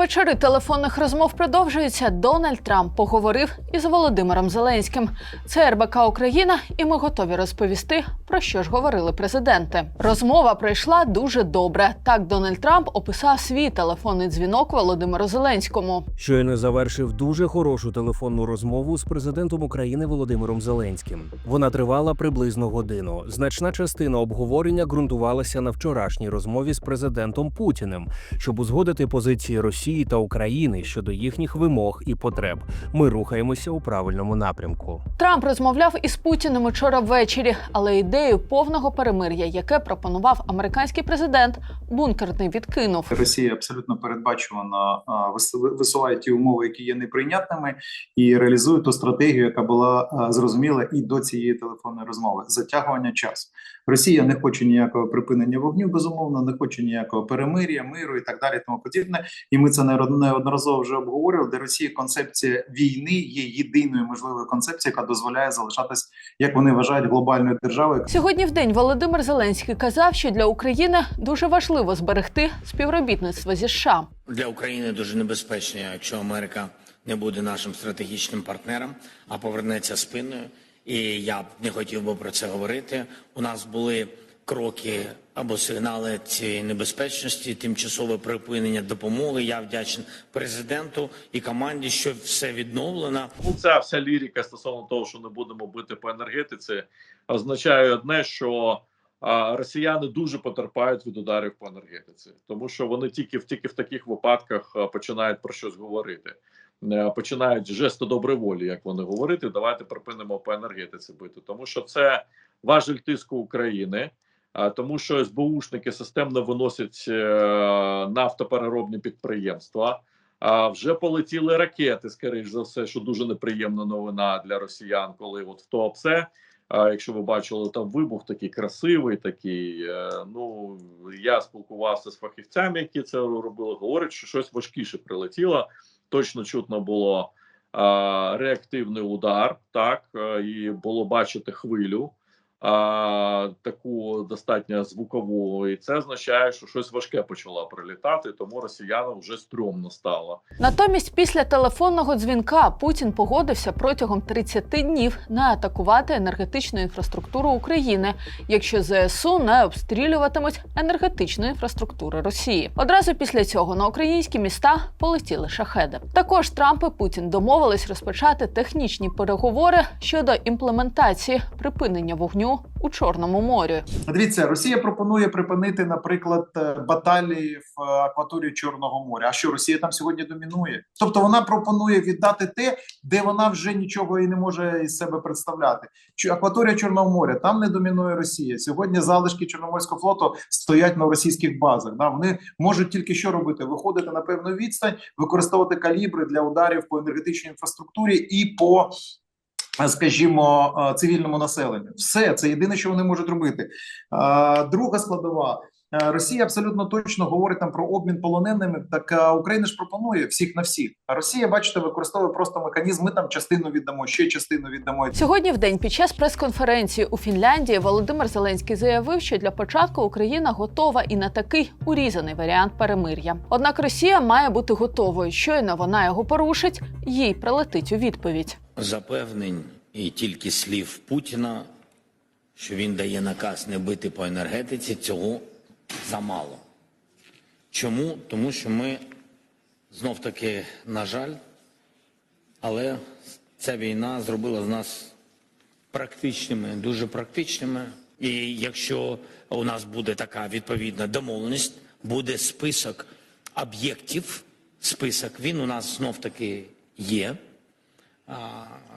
Вечори телефонних розмов продовжуються. Дональд Трамп поговорив із Володимиром Зеленським. Це РБК Україна, і ми готові розповісти, про що ж говорили президенти. Розмова пройшла дуже добре. Так Дональд Трамп описав свій телефонний дзвінок Володимиру Зеленському. Щойно завершив дуже хорошу телефонну розмову з президентом України Володимиром Зеленським. Вона тривала приблизно годину. Значна частина обговорення ґрунтувалася на вчорашній розмові з президентом Путіним, щоб узгодити позиції Росії та України щодо їхніх вимог і потреб. Ми рухаємося у правильному напрямку. Трамп розмовляв із Путіним учора ввечері, але ідею повного перемир'я, яке пропонував американський президент, бункерний відкинув. Росія абсолютно передбачувано висуває ті умови, які є неприйнятними, і реалізує ту стратегію, яка була зрозуміла і до цієї телефонної розмови затягування часу. Росія не хоче ніякого припинення вогню, безумовно, не хоче ніякого перемир'я, миру і так далі. Тому подібне. І ми це неодно- неодноразово вже обговорювали. Де Росія концепція війни є єдиною можливою концепцією, яка дозволяє залишатись, як вони вважають, глобальною державою, Сьогодні в день Володимир Зеленський казав, що для України дуже важливо зберегти співробітництво зі США. для України дуже небезпечно, якщо Америка не буде нашим стратегічним партнером, а повернеться спиною. І я б не хотів би про це говорити. У нас були кроки або сигнали цієї небезпечності, тимчасове припинення допомоги. Я вдячний президенту і команді, що все відновлено. Ну, ця вся лірика стосовно того, що не будемо бити по енергетиці, означає одне, що росіяни дуже потерпають від ударів по енергетиці, тому що вони тільки в тільки в таких випадках починають про щось говорити. Е, Починають жести доброї волі, як вони говорити. Давайте припинимо по енергетиці бити, тому що це важель тиску України. Тому, що СБУшники системно виносять е, нафтопереробні підприємства. А вже полетіли ракети, скоріш за все, що дуже неприємна новина для росіян, коли от в Туапсе, якщо ви бачили там вибух, такий красивий, такий. е, Ну я спілкувався з фахівцями, які це робили. Говорять, що щось важкіше прилетіло. Точно чутно було реактивний удар, так е, і було бачити хвилю. Таку достатньо звукову, і це означає, що щось важке почало прилітати, тому росіянам вже стрьомно стало. Натомість, після телефонного дзвінка Путін погодився протягом 30 днів не атакувати енергетичну інфраструктуру України, якщо ЗСУ не обстрілюватимуть енергетичну інфраструктуру Росії. Одразу після цього на українські міста полетіли шахеди. Також Трамп і Путін домовились розпочати технічні переговори щодо імплементації припинення вогню у Чорному морі. Дивіться, Росія пропонує припинити, наприклад, е, баталії в е, акваторії Чорного моря. А що Росія там сьогодні домінує? Тобто вона пропонує віддати те, де вона вже нічого і не може із себе представляти. Акваторія Чорного моря там не домінує Росія. Сьогодні залишки Чорноморського флоту стоять на російських базах. Да? Вони можуть тільки що робити: виходити на певну відстань, використовувати калібри для ударів по енергетичній інфраструктурі і по. Скажімо, е, цивільному населенню, все це єдине, що вони можуть робити. Е, Друга складова. Е, Росія абсолютно точно говорить там про обмін полоненими. Так Україна ж пропонує всіх на всіх. А Росія, бачите, використовує просто механізм. Ми там частину віддамо, ще частину віддамо. Сьогодні в день під час прес-конференції у Фінляндії Володимир Зеленський заявив, що для початку Україна готова і на такий урізаний варіант перемир'я. Однак Росія має бути готовою. Щойно вона його порушить, їй прилетить у відповідь. Запевнень і тільки слів Путіна, що він дає наказ не бити по енергетиці, цього замало. Чому? Тому що ми знов таки, на жаль, але ця війна зробила з нас практичними, дуже практичними. І якщо у нас буде така відповідна домовленість, буде список об'єктів. Список він у нас знов таки є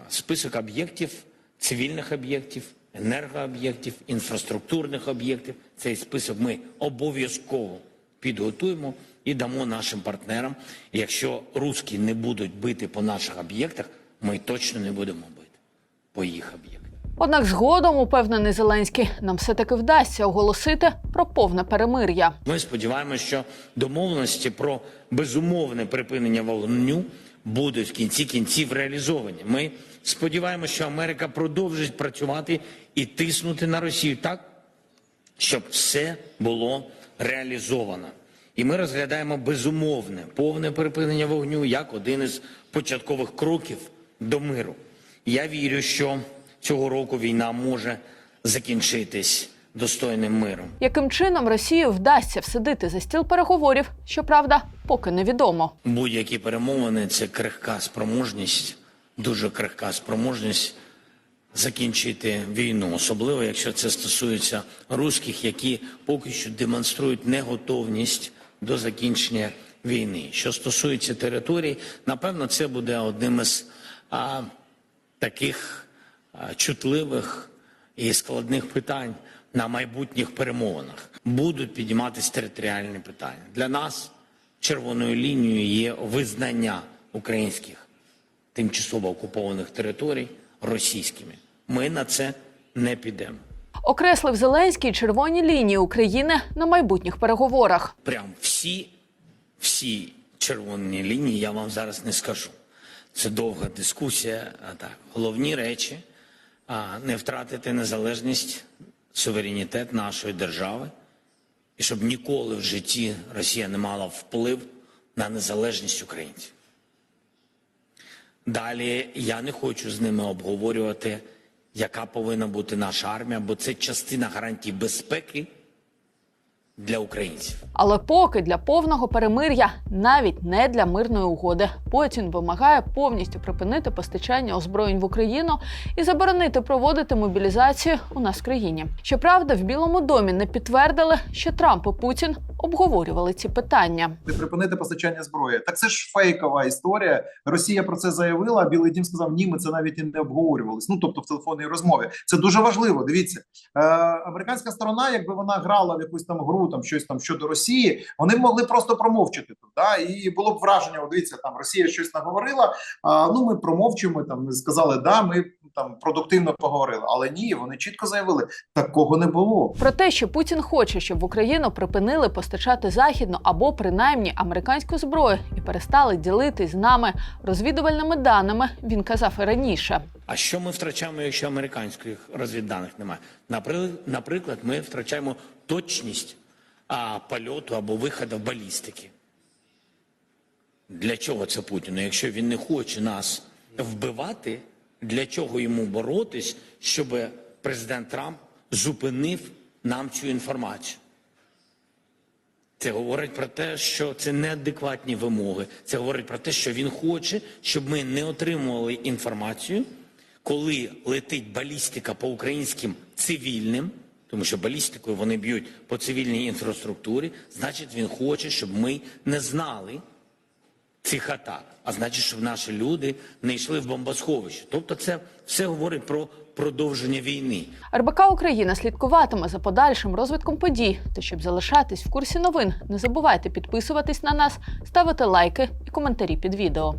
список об'єктів, цивільних об'єктів, енергооб'єктів, інфраструктурних об'єктів. Цей список ми обов'язково підготуємо і дамо нашим партнерам. Якщо русські не будуть бити по наших об'єктах, ми точно не будемо бити по їх об'єктах. Однак згодом, упевнений Зеленський, нам все таки вдасться оголосити про повне перемир'я. Ми сподіваємося, що домовленості про безумовне припинення вогню будуть в кінці кінців реалізовані. Ми сподіваємося, що Америка продовжить працювати і тиснути на Росію так, щоб все було реалізовано. І ми розглядаємо безумовне повне припинення вогню як один із початкових кроків до миру. Я вірю, що цього року війна може закінчитись достойним миром. Яким чином Росії вдасться всадити за стіл переговорів, щоправда, поки невідомо. Будь-які перемовини це крихка спроможність, дуже крихка спроможність закінчити війну, особливо якщо це стосується русських, які поки що демонструють неготовність до закінчення війни. Що стосується територій, напевно, це буде одним із а, таких чутливих і складних питань на майбутніх перемовинах. Будуть підійматися територіальні питання. Для нас червоною лінією є визнання українських тимчасово окупованих територій російськими. Ми на це не підемо. Окреслив Зеленський червоні лінії України на майбутніх переговорах. Прям всі, всі червоні лінії я вам зараз не скажу. Це довга дискусія. А так, головні речі не втратити незалежність, суверенітет нашої держави, і щоб ніколи в житті Росія не мала вплив на незалежність українців. Далі я не хочу з ними обговорювати, яка повинна бути наша армія, бо це частина гарантій безпеки для українців. Але поки для повного перемир'я, навіть не для мирної угоди, Путін вимагає повністю припинити постачання озброєнь в Україну і заборонити проводити мобілізацію у нас в країні. Щоправда, в Білому домі не підтвердили, що Трамп і Путін обговорювали ці питання. припинити постачання зброї. Так це ж фейкова історія. Росія про це заявила. а Білий Дім сказав, ні, ми це навіть і не обговорювалися. Ну тобто в телефонній розмові. Це дуже важливо. Дивіться, е, американська сторона, якби вона грала в якусь там гру, там щось там щодо Росії, вони могли просто промовчати тут. Да? І було б враження. О, дивіться, там Росія щось наговорила. А ну ми промовчимо. Там ми сказали, да, ми там продуктивно поговорили. Але ні, вони чітко заявили, такого не було. Про те, що Путін хоче, щоб в Україну припинили постачати західну або принаймні американську зброю і перестали ділитись з нами розвідувальними даними, він казав і раніше. А що ми втрачаємо, якщо американських розвідданих немає? Напри- Наприклад, ми втрачаємо точність а, польоту або виходу балістики. Для чого це Путіну? Якщо він не хоче нас вбивати, для чого йому боротись, щоб президент Трамп зупинив нам цю інформацію? Це говорить про те, що це неадекватні вимоги. Це говорить про те, що він хоче, щоб ми не отримували інформацію, коли летить балістика по українським цивільним, тому що балістикою вони б'ють по цивільній інфраструктурі. Значить, він хоче, щоб ми не знали цих атак. А значить, щоб наші люди не йшли в бомбосховище. Тобто, це все говорить про продовження війни. РБК Україна слідкуватиме за подальшим розвитком подій. Та щоб залишатись в курсі новин, не забувайте підписуватись на нас, ставити лайки і коментарі під відео.